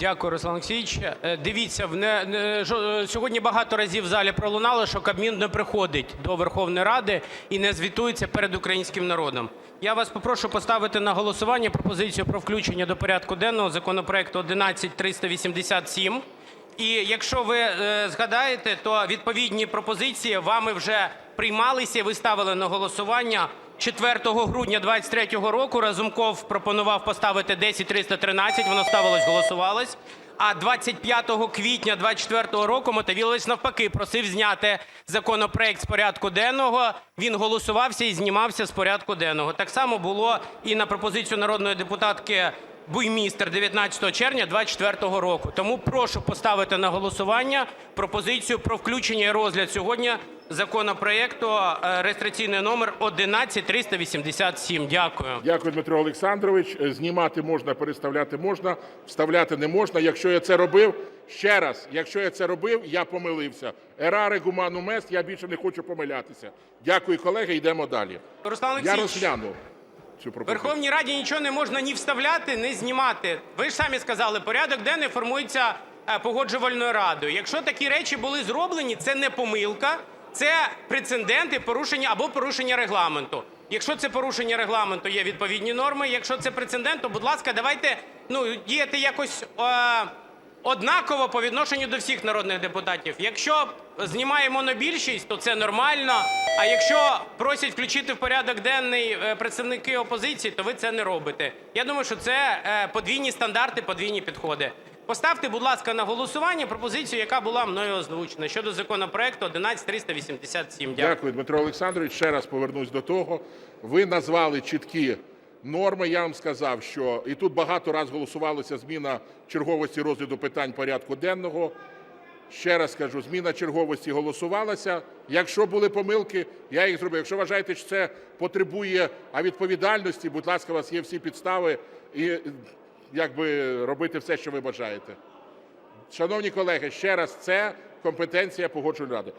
Дякую, Руслан Олексійович. Е, Дивіться, сьогодні багато разів в залі пролунало, що Кабмін не приходить до Верховної Ради і не звітується перед українським народом. Я вас попрошу поставити на голосування пропозицію про включення до порядку денного законопроекту 11387. І якщо ви е, згадаєте, то відповідні пропозиції вами вже приймалися, ви ставили на голосування 4 грудня 2023 року. Разумков пропонував поставити 10313, воно ставилось, голосувалось. А 25 квітня 2024 року Мотовілович навпаки просив зняти законопроект з порядку денного. Він голосувався і знімався з порядку денного. Так само було і на пропозицію народної депутатки Буймістер 19 червня 2024 року. Тому прошу поставити на голосування пропозицію про включення і розгляд сьогодні законопроекту е, реєстраційний номер 11387. Дякую. Дякую, Дмитро Олександрович. Е, Знімати можна, переставляти можна, вставляти не можна. Якщо я це робив, ще раз, якщо я це робив, я помилився. Ераре гуманум ест, я більше не хочу помилятися. Дякую, колеги, йдемо далі. Руслан Я цю пропозицію. Верховній Раді нічого не можна ні вставляти, ні знімати. Ви ж самі сказали, порядок денний формується е, погоджувальною радою. Якщо такі речі були зроблені, це не помилка, це прецеденти порушення або порушення регламенту. Якщо це порушення регламенту, є відповідні норми. Якщо це прецедент, то, будь ласка, давайте ну, діяти якось е, однаково по відношенню до всіх народних депутатів. Якщо знімає монобільшість, то це нормально. А якщо просять включити в порядок денний е, представники опозиції, то ви це не робите. Я думаю, що це е, подвійні стандарти, подвійні підходи. Поставте, будь ласка, на голосування пропозицію, яка була мною озвучена щодо законопроекту 11387. Дякую. Дякую, Дмитро Олександрович. Ще раз повернусь до того. Ви назвали чіткі норми. Я вам сказав, що і тут багато раз голосувалася зміна черговості розгляду питань порядку денного. Ще раз кажу, зміна черговості голосувалася. Якщо були помилки, я їх зробив. Якщо вважаєте, що це потребує відповідальності, будь ласка, у вас є всі підстави і якби робити все, що ви бажаєте. Шановні колеги, ще раз це компетенція погоджувальної ради.